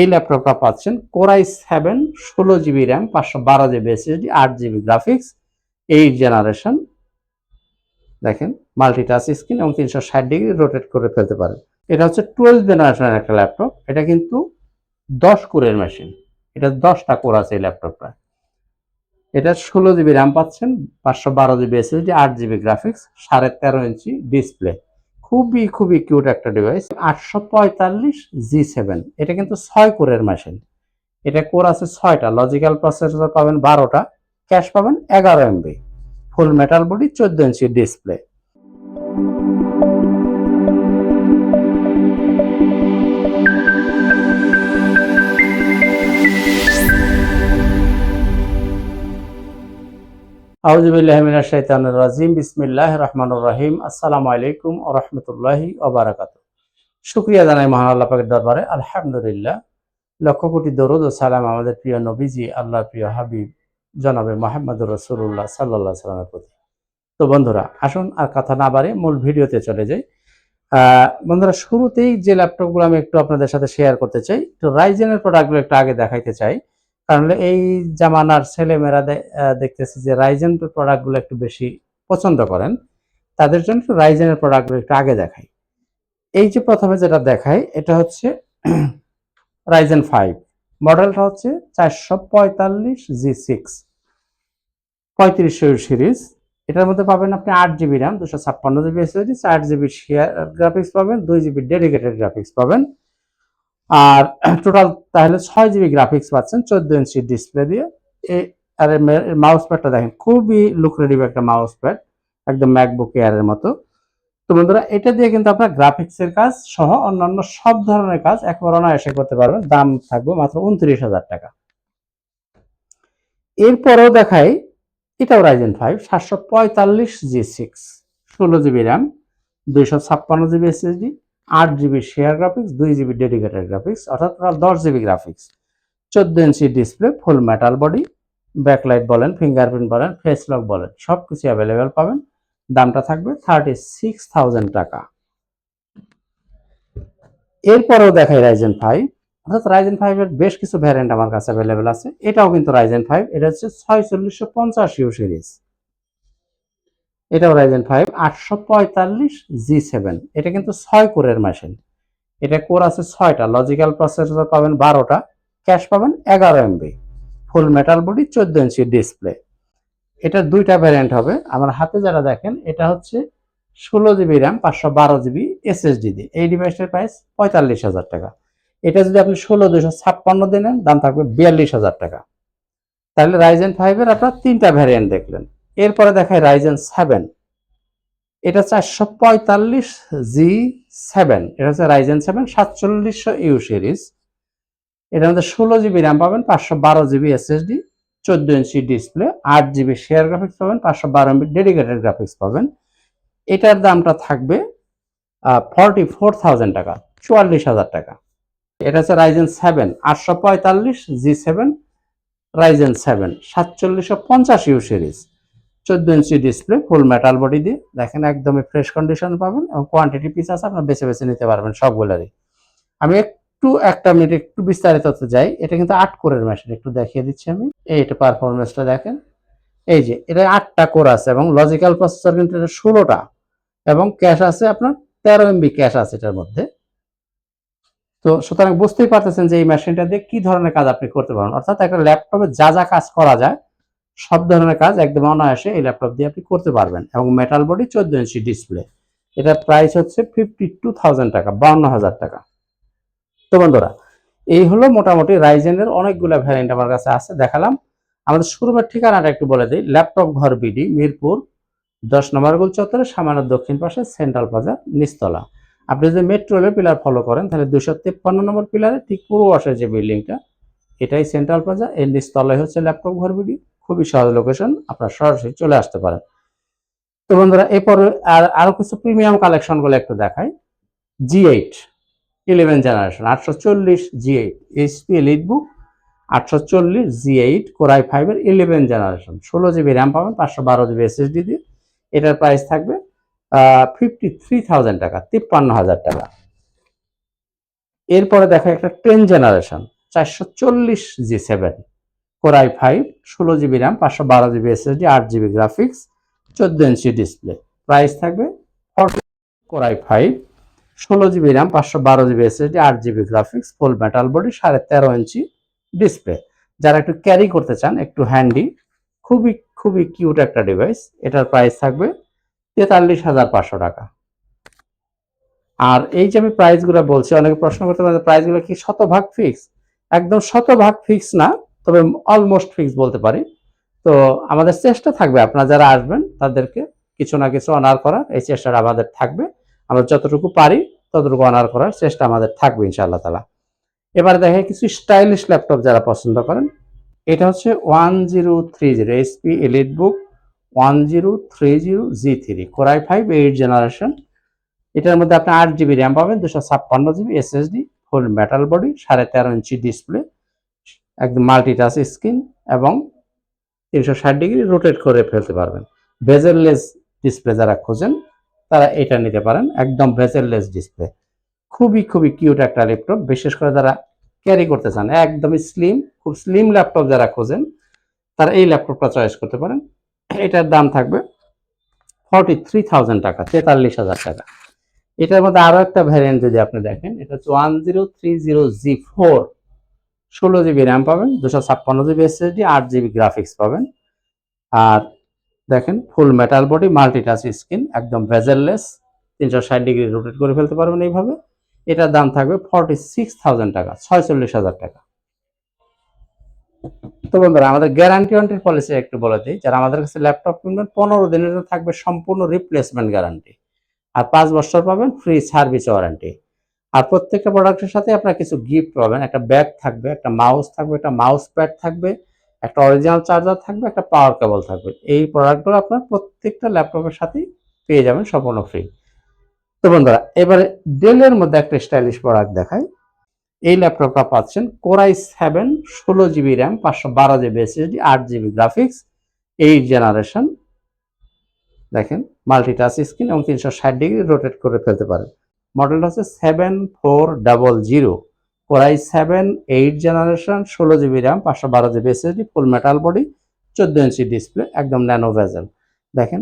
এই ল্যাপটপটা পাচ্ছেন কোরাই সেভেন ষোলো জিবি র্যাম, পাঁচশো বারো জিবি এসএসডি আট জিবি গ্রাফিক্স, এইট জেনারেশন। দেখেন মাল্টিটাচ স্ক্রিন এবং তিনশো ষাট ডিগ্রি রোটেট করে ফেলতে পারেন। এটা হচ্ছে টুয়েলভ জেনারেশনের একটা ল্যাপটপ। এটা কিন্তু দশ কোরের মেশিন এটা দশটা কোর আছে এই ল্যাপটপটা এটা ষোলো জিবি র্যাম পাচ্ছেন, পাঁচশো বারো জিবি এসএসডি আট জিবি গ্রাফিক্স, সাড়ে তেরো ইঞ্চি ডিসপ্লে খুবই খুবই কিউট একটা ডিভাইস আটশো পঁয়তাল্লিশ জি সেভেন এটা কিন্তু ছয় কোরের মেশিন এটা কোর আছে ছয়টা। লজিক্যাল প্রসেসর পাবেন বারোটা। ক্যাশ পাবেন এগারো এমবি ফুল মেটাল বডি চোদ্দ ইঞ্চি ডিসপ্লে আউজুবিল্লাহ মিনাশ শাইতানির রাজিম। বিসমিল্লাহ রহমানুর রহিম। আসসালামু আলাইকুম ওয়া রাহমাতুল্লাহি ওয়া বারাকাতুহু। শুকরিয়া জানাই মহান আল্লাহ দরবারে। আলহামদুলিল্লাহ। লক্ষ কোটি দরুদ ও সালাম আমাদের প্রিয় নবীজি, আল্লাহর প্রিয় হাবিব, জনাবে মোহাম্মদুর রাসূলুল্লাহ সাল্লাল্লাহু আলাইহি সাল্লামের প্রতি। তো বন্ধুরা, আসুন আর কথা না বাড়ে মূল ভিডিওতে চলে যাই। বন্ধুরা, শুরুতেই যে ল্যাপটপগুলো আমি একটু আপনাদের সাথে শেয়ার করতে চাই তো রাইজেনের প্রোডাক্টগুলো একটু আগে দেখাইতে চাই। কারণ এই জামানার ছেলেমেয়েরা দেখতেছি যে রাইজেন প্রোডাক্টগুলো একটু বেশি পছন্দ করেন। তাদের জন্য রাইজেনের প্রোডাক্টগুলো একটু আগে দেখাই। এই যে প্রথমে যেটা দেখাই, এটা হচ্ছে রাইজেন ফাইভ। মডেলটা হচ্ছে চারশো পঁয়তাল্লিশ জি সিক্স। পঁয়ত্রিশশো সিরিজ। এটার মধ্যে পাবেন আপনি আট জিবি র্যাম, দুশো ছাপ্পান্ন জিবি এসএসডি, চার জিবি শেয়ার গ্রাফিক্স পাবেন, দুই জিবি ডেডিকেটেড গ্রাফিক্স পাবেন। আর টোটাল তাহলে ছয় জিবি গ্রাফিক্স পাচ্ছেন, চোদ্দ ইঞ্চি ডিসপ্লে দিয়ে। আর মাউস প্যাডটা দেখেন, খুবই লুক্রেটিভ একটা মাউস প্যাড একদম ম্যাকবুক এয়ারের মতো। তো বন্ধুরা, এটা দিয়ে কিন্তু আপনার গ্রাফিক্সের কাজ সহ অন্যান্য সব ধরনের কাজ একবার অনায়াসে করতে পারবেন। দাম থাকবে মাত্র উনত্রিশ হাজার টাকা। এরপরেও দেখাই, এটাও রাইজেন ফাইভ সাতশো পঁয়তাল্লিশ জি সিক্স ষোলো জিবি র্যাম দুইশো ছাপ্পান্ন জিবি এসএসডি আট জিবি শেয়ার গ্রাফিক্স দুই জিবি ডেডিকেটেড গ্রাফিক্স অর্থাৎ টোটাল দশ জিবি গ্রাফিক্স চোদ্দ inch display full metal body backlight বলেন ফিঙ্গারপ্রিন্ট বলেন ফেস লক বলেন সব কিছু অ্যাভেলেবেল পাবেন। দামটা থাকবে থার্টি সিক্স থাউজেন্ড টাকা। এরপরেও দেখাই রাইজেন ফাইভ অর্থাৎ রাইজেন ফাইভের বেশ কিছু ভ্যারিয়েন্ট আমার কাছে অ্যাভেলেবেল আছে। এটাও কিন্তু রাইজেন ফাইভ এটা হচ্ছে ছয়চল্লিশশো পঞ্চাশ ইউ সিরিজ এটাও রাইজেন ফাইভ আটশো পঁয়তাল্লিশ জি সেভেন এটা কিন্তু ছয় কোরের মেশিন এটা কোর আছে ছয়টা। লজিক্যাল প্রসেসর পাবেন বারোটা। ক্যাশ পাবেন এগারো এমবি ফুল মেটাল বডি চোদ্দ ইঞ্চি ডিসপ্লে এটার দুইটা ভ্যারিয়েন্ট হবে। আমার হাতে যারা দেখেন, এটা হচ্ছে ষোলো জিবি র্যাম পাঁচশো বারো জিবি এসএসডি দিয়ে এই ডিভাইসটার প্রাইস পঁয়তাল্লিশ হাজার টাকা। এটা যদি আপনি ষোলো দুশো ছাপ্পান্ন দিয়ে নেন, দাম থাকবে বিয়াল্লিশ হাজার টাকা। তাহলে রাইজেন ফাইভের আপনার তিনটা ভ্যারিয়েন্ট দেখলেন। এরপরে দেখায় রাইজেন সেভেন এটা হচ্ছে চারশো পঁয়তাল্লিশ জি সেভেন এটা হচ্ছে রাইজেন সেভেন সাতচল্লিশশো ইউ সিরিজ এটার মধ্যে ষোলো জিবি র্যাম পাবেন, পাঁচশো বারো জিবি এসএসডি চোদ্দ ইঞ্চি ডিসপ্লে আট জিবি শেয়ার গ্রাফিক্স পাবেন, পাঁচশো বারো এমবি ডেডিকেটেড গ্রাফিক্স পাবেন। এটার দামটা থাকবে ফর্টি ফোর থাউজেন্ড টাকা, চুয়াল্লিশ হাজার টাকা। এটা হচ্ছে রাইজেন সেভেন আটশো পঁয়তাল্লিশ জি সেভেন রাইজেন সেভেন সাতচল্লিশশো পঞ্চাশ ইউ সিরিজ চোদ্দ inch display full metal body দিয়ে। দেখেন একদমই ফ্রেশ কন্ডিশন পাবেন এবং কোয়ান্টিটি পিস আছে, আপনার বেছে বেছে নিতে পারবেন সবগুলোরই। আমি একটু, একটা মিনিট একটু বিস্তারিত যাই। এটা কিন্তু আট কোরের মেশিন একটু দেখিয়ে দিচ্ছি আমি। এই এটা পারফরমেন্সটা দেখেন। এই যে, এটা আটটা কোর আছে এবং লজিক্যাল প্রসেসর কিন্তু এটা ষোলোটা এবং ক্যাশ আছে আপনার তেরো এমবি ক্যাশ আছে এটার মধ্যে। তো সুতরাং বুঝতেই পারতেছেন যে এই মেশিনটা দিয়ে কি ধরনের কাজ আপনি করতে পারেন অর্থাৎ একটা ল্যাপটপে যা যা কাজ করা যায় সব ধরনের কাজ একদম অনায়াসে এই ল্যাপটপ দিয়ে আপনি করতে পারবেন এবং মেটাল বডি চোদ্দ ইঞ্চি ডিসপ্লে এটার প্রাইস হচ্ছে ফিফটি টু থাউজেন্ড টাকা, বাউন্ন হাজার টাকা। তো বন্ধুরা, এই হলো মোটামুটি রাইজেনের অনেকগুলো ভ্যারিয়েন্ট আমার কাছে আছে, দেখালাম। আমাদের শোরুমের ঠিকানাটা একটু বলে দিই। ল্যাপটপ ঘর বিডি, মিরপুর, দশ নম্বর গোল চত্বরে, সামান্য দক্ষিণ পাশে সেন্ট্রাল প্লাজা নিচতলা। আপনি যদি মেট্রো রেলের পিলার ফলো করেন, তাহলে দুশো তেপ্পান্ন নম্বর পিলারে ঠিক পূর্ব পাশে যে বিল্ডিংটা এটাই সেন্ট্রাল প্লাজা এর নিচতলায় হচ্ছে ল্যাপটপ ঘর বিডি। খুবই সহজ লোকেশন আপনার সরাসরি চলে আসতে পারেন। তো বন্ধুরা, এরপরে আর, আরও কিছু প্রিমিয়াম কালেকশনগুলো একটু দেখাই। জি এইট ইলেভেন জেনারেশন আটশো চল্লিশ G eight HP EliteBook আটশো চল্লিশ জি এইট কোরাই ফাইভের ইলেভেন জেনারেশন ষোলো জিবি র্যাম পাবেন, পাঁচশো বারো জিবি এসএসডি দিয়ে। এটার প্রাইস থাকবে ফিফটি থ্রি থাউজেন্ড টাকা, তিপ্পান্ন হাজার টাকা। এরপরে দেখা একটা টেন জেনারেশন চারশো চল্লিশ G seven core i five ষোলো জিবি র্যাম পাঁচশো বারো জিবি এসএসডি আট জিবি গ্রাফিক্স চোদ্দ ইঞ্চি ডিসপ্লে প্রাইস থাকবে ফর্টি কোরাই ফাইভ ষোলো জিবি র্যাম পাঁচশো বারো জিবি এসএসডি আট GB graphics full metal body সাড়ে তেরো ইঞ্চি ডিসপ্লে যারা একটু ক্যারি করতে চান, একটু হ্যান্ডি খুবই খুবই কিউট একটা ডিভাইস এটার প্রাইস থাকবে তেতাল্লিশ হাজার পাঁচশো টাকা। আর এই যে আমি প্রাইসগুলো বলছি, অনেকে প্রশ্ন করতে পারে প্রাইসগুলো কি শতভাগ ফিক্স একদম শতভাগ ফিক্স না তবে অলমোস্ট ফিক্স বলতে পারি। তো আমাদের চেষ্টা থাকবে, আপনারা যারা আসবেন তাদেরকে কিছু না কিছু অনার করার, এই চেষ্টাটা আমাদের থাকবে। আমরা যতটুকু পারি ততটুকু অনার করার চেষ্টা আমাদের থাকবে ইনশাআল্লাহ তালা এবারে দেখে কিছু স্টাইলিশ ল্যাপটপ যারা পছন্দ করেন, এটা হচ্ছে one zero three zero SP elite book one zero three zero G three core i five eight generation এটার মধ্যে আপনি আট জিবি র্যাম পাবেন, দুশো ছাপ্পান্ন GB SSD full metal body সাড়ে তেরো ইঞ্চি ডিসপ্লে একদম মাল্টিটাচ স্ক্রিন এবং তিনশো ষাট ডিগ্রি রোটেট করে ফেলতে পারবেন। ভেজেললেস ডিসপ্লে যারা খোঁজেন, তারা এটা নিতে পারেন। একদম ভেজেললেস ডিসপ্লে খুবই খুবই কিউট একটা ল্যাপটপ বিশেষ করে যারা ক্যারি করতে চান একদমই স্লিম খুব স্লিম ল্যাপটপ যারা খোঁজেন, তারা এই ল্যাপটপটা চয়েস করতে পারেন। এটার দাম থাকবে ফর্টি থ্রি থাউজেন্ড টাকা, তেতাল্লিশ হাজার টাকা। এটার মধ্যে আরও একটা ভ্যারিয়েন্ট যদি আপনি দেখেন, এটা হচ্ছে one zero three zero G four ষোলো জিবি র্যাম পাবেন, দুশো ছাপ্পান্ন জিবি এসএসডি আট জিবি গ্রাফিক্স পাবেন। আর দেখেন full metal body multi touch screen একদম ভেজেললেস তিনশো ষাট ডিগ্রি রোটেট করে ফেলতে পারবেন এইভাবে। এটার দাম থাকবে ফর্টি সিক্স থাউজেন্ড টাকা, ছয়চল্লিশ হাজার টাকা। তো বন্ধুরা, আমাদের গ্যারান্টি ওয়ারেন্টির পলিসি একটু বলে দিই, যারা আমাদের কাছে ল্যাপটপ কিনবেন, পনেরো দিনের থাকবে সম্পূর্ণ রিপ্লেসমেন্ট গ্যারান্টি আর পাঁচ বছর পাবেন ফ্রি সার্ভিস ওয়ারেন্টি আর প্রত্যেকটা প্রোডাক্টের সাথে আপনার কিছু গিফট পাবেন। একটা ব্যাগ থাকবে, একটা মাউস থাকবে, একটা মাউস প্যাড থাকবে, একটা অরিজিনাল চার্জার থাকবে, একটা পাওয়ার কেবল থাকবে। এই প্রোডাক্টগুলো আপনার প্রত্যেকটা ল্যাপটপের সাথেই পেয়ে যাবেন সম্পূর্ণ ফ্রি তো বন্ধুরা, এবারে ডেলের মধ্যে একটা স্টাইলিশ প্রোডাক্ট দেখাই। এই ল্যাপটপটা পাচ্ছেন কোরাই সেভেন ষোলো জিবি র্যাম পাঁচশো বারো জিবি এসএসডি আট জিবি গ্রাফিক্স এইট জেনারেশন দেখেন মাল্টিটাচ স্ক্রিন এবং তিনশো ষাট ডিগ্রি রোটেট করে ফেলতে পারেন। মডেলটা হচ্ছে seven four double zero core i seven eight generation ষোলো জিবি র্যাম পাঁচশো বারো GB SSD full metal body চোদ্দ ইঞ্চি ডিসপ্লে একদম ন্যানো ভেজেল দেখেন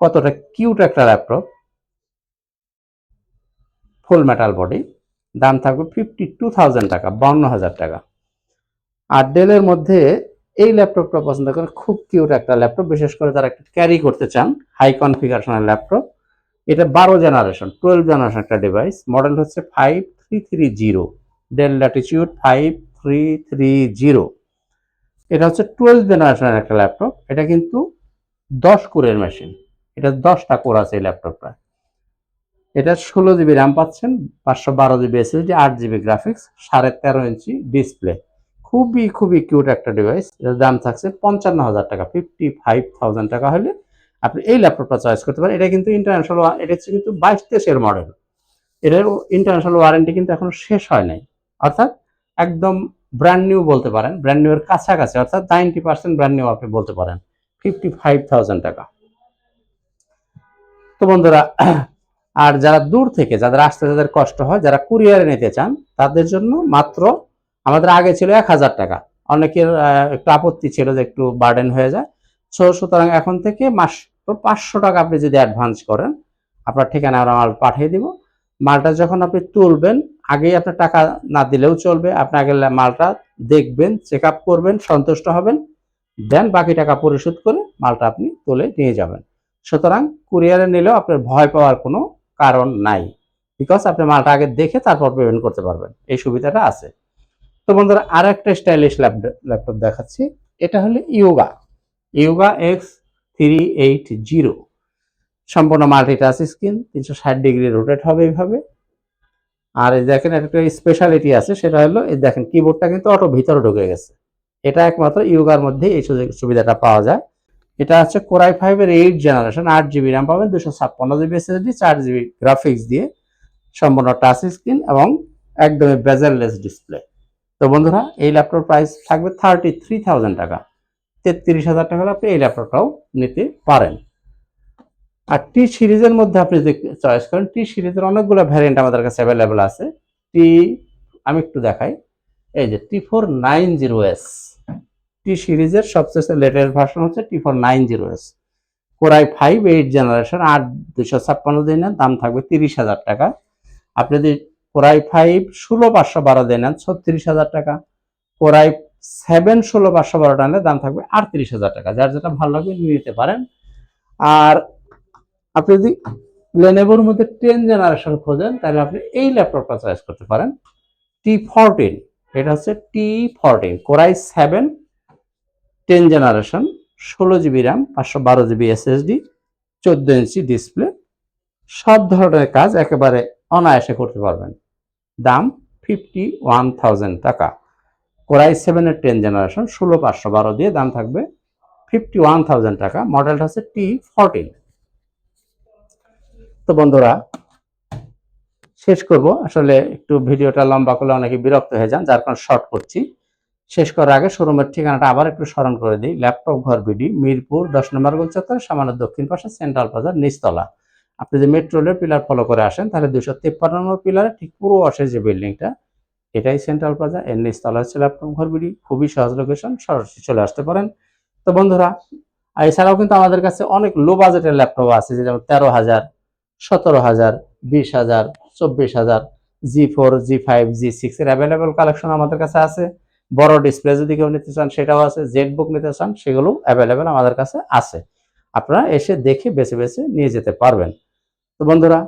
কতটা কিউট একটা ল্যাপটপ ফুল মেটাল বডি দাম থাকবে ফিফটি টু থাউজেন্ড টাকা বান্ন হাজার টাকা। আর ডেলের মধ্যে এই ল্যাপটপটা পছন্দ করেন খুব কিউট একটা ল্যাপটপ বিশেষ করে তারা একটা ক্যারি করতে চান হাই কনফিগারেশনের ল্যাপটপ এটা বারো জেনারেশন টুয়েলভ জেনারেশন একটা ডিভাইস মডেল হচ্ছে five three three zero Dell Latitude five three three zero এটা হচ্ছে টুয়েলভ জেনারেশনের একটা ল্যাপটপ এটা কিন্তু দশ কোরের মেশিন এটা দশটা কোর আছে এই ল্যাপটপটা এটা ষোলো জিবি র্যাম পাচ্ছেন, পাঁচশো বারো জিবি এসএসডি আট জিবি গ্রাফিক্স সাড়ে তেরো ইঞ্চি ডিসপ্লে খুবই খুবই কিউট একটা ডিভাইস এর দাম থাকছে পঞ্চান্ন হাজার টাকা ফিফটি ফাইভ থাউজেন্ড টাকা হলে আপনি এই ল্যাপটপটা চয়েস করতে পারেন। এটা কিন্তু ইন্টারন্যাশনাল এটা হচ্ছে কিন্তু বাইশ তেইশের মডেল এটার ইন্টারন্যাশনাল ওয়ারেন্টি কিন্তু এখনও শেষ হয় নাই। অর্থাৎ একদম ব্র্যান্ড নিউ বলতে পারেন। ব্র্যান্ড নিউ এর কাছাকাছি। অর্থাৎ নাইনটি পার্সেন্ট ব্র্যান্ড নিউ আপনি বলতে পারেন। ফিফটি ফাইভ থাউজেন্ড টাকা। তো বন্ধুরা, আর যারা দূর থেকে, যাদের আসতে যাদের কষ্ট হয়, যারা কুরিয়ারে নিতে চান, তাদের জন্য মাত্র আমাদের আগে ছিল এক হাজার টাকা। অনেকের একটু আপত্তি ছিল যে একটু বার্ডেন হয়ে যায়। সো সুতরাং এখন থেকে মাত্র পাঁচশো টাকা আপনি যদি অ্যাডভান্স করেন, আপনার ঠিকানা আমরা মাল পাঠিয়ে দিব। মালটা যখন আপনি তুলবেন, আগেই আপনার টাকা না দিলেও চলবে। আপনি আগে মালটা দেখবেন চেক আপ করবেন, সন্তুষ্ট হবেন। দেন বাকি টাকা পরিশোধ করে মালটা আপনি তুলে নিয়ে যাবেন। সুতরাং কুরিয়ারে নিলেও আপনার ভয় পাওয়ার কোনো কারণ নাই। বিকজ আপনি মালটা আগে দেখে তারপর পেমেন্ট করতে পারবেন। এই সুবিধাটা আছে। তো বন্ধুরা আর একটা স্টাইলিশ ল্যাপটপ দেখাচ্ছি। এটা হলো Yoga Yoga X three eight zero সম্পূর্ণ মাল্টি টাচ স্ক্রিন তিনশো ষাট ডিগ্রি রোটেট হবে এইভাবে। আর এই দেখেন একটা স্পেশালিটি আছে, সেটা হলো, এই দেখেন কিবোর্ডটা কিন্তু অটো ভিতরে ঢুকে গেছে। এটা একমাত্র ইয়োগার মধ্যে এই সুযোগ- সুবিধাটা পাওয়া যায়। এটা হচ্ছে কোরাই ফাইভ এর এইট জেনারেশন আট জিবি র্যাম পাবেন দুশো ছাপ্পান্ন জিবি এসএসডি চার জিবি গ্রাফিক্স দিয়ে সম্পূর্ণ টাচ স্ক্রিন এবং একদমই বেজারলেস ডিসপ্লে তো বন্ধুরা, এই ল্যাপটপ প্রাইস থাকবে থার্টি থ্রি থাউজেন্ড টাকা। তেত্রিশ হাজার টাকা আপনি এই ল্যাপটপটাও নিতে পারেন। আর টি সিরিজের মধ্যে আপনি যদি চয়েস করেন, টি সিরিজের অনেকগুলো ভ্যারিয়েন্ট আমাদের কাছে অ্যাভেলেবেল আছে। টি, আমি একটু দেখাই। এই যে T four nine zero S. T সিরিজের সবচেয়ে লেটেস্ট ভার্সন হচ্ছে T four nine zero S. Core i five eight generation আট দুশো ছাপ্পান্ন দিন নেন, দাম থাকবে তিরিশ হাজার টাকা। আপনি যদি কোরাই ফাইভ ষোলো পাঁচশো বারো দিন নেন, ছত্রিশ হাজার টাকা। কোরাই সেভেন ষোলো পাঁচশো বারো টানলে দাম থাকবে আটত্রিশ হাজার টাকা। যার যেটা ভালো লাগবে নিতে পারেন। আর আপনি যদি লেনেভোর মধ্যে টেন জেনারেশন খোঁজেন, তাহলে আপনি এই ল্যাপটপটা চয়েস করতে পারেন। টি ফরটিন এটা হচ্ছে T fourteen core i seven ten generation, ষোলো জিবি র্যাম পাঁচশো বারো জিবি এসএসডি চোদ্দ ইঞ্চি ডিসপ্লে সব ধরনের কাজ একেবারে অনায়াসে করতে পারবেন। দাম ফিফটি ওয়ান থাউজেন্ড টাকা। কোরাই সেভেনের টেন জেনারেশন ষোলো, পাঁচশো, বারো দিয়ে দাম থাকবে ফিফটি ওয়ান থাউজেন্ড টাকা। মডেলটা হচ্ছে টি ফোরটিন তো বন্ধুরা, শেষ করব। আসলে একটু ভিডিওটা লম্বা করলে অনেকে বিরক্ত হয়ে যান, যার কারণে শর্ট করছি। শেষ করার আগে শোরুমের ঠিকানাটা আবার একটু স্মরণ করে দিই। ল্যাপটপ ঘর বিডি মিরপুর, দশ নম্বর গোল চত্বর, সামান্য দক্ষিণ পাশে সেন্ট্রাল বাজার নিচতলা। আপনি যে মেট্রো রেলের পিলার ফলো করে আসেন, তাহলে দুশো তিপ্পান্ন নম্বর পিলারে ঠিক পুরো অসে যে বিল্ডিংটা এটাই সেন্ট্রাল প্লাজা এর নিচতলা হচ্ছে ল্যাপটপ ঘর বিডি, খুবই সহজ লোকেশন সরাসরি চলে আসতে পারেন। তো বন্ধুরা, আর এছাড়াও কিন্তু আমাদের কাছে অনেক লো বাজেটের ল্যাপটপ আছে যেমন তেরো হাজার, সতেরো হাজার, বিশ হাজার, চব্বিশ হাজার G four G five G six এর অ্যাভেলেবল কালেকশন আমাদের কাছে আছে। বড় ডিসপ্লে যদি কেউ নিতে চান, সেটাও আছে। জেড বুক নিতে চান, সেগুলো অ্যাভেলেবেল আমাদের কাছে আছে। আপনারা এসে দেখে বেছে বেছে নিয়ে যেতে পারবেন। তো বন্ধুরা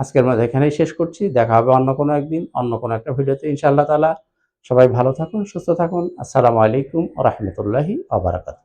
আজকের মধ্যে এখানেই শেষ করছি। দেখা হবে অন্য কোনো একদিন, অন্য কোনো একটা ভিডিওতে ইনশাআল্লাহ তালা সবাই ভালো থাকুন, সুস্থ থাকুন। আসসালামু আলাইকুম রহমতুল্লাহি আবরাকাত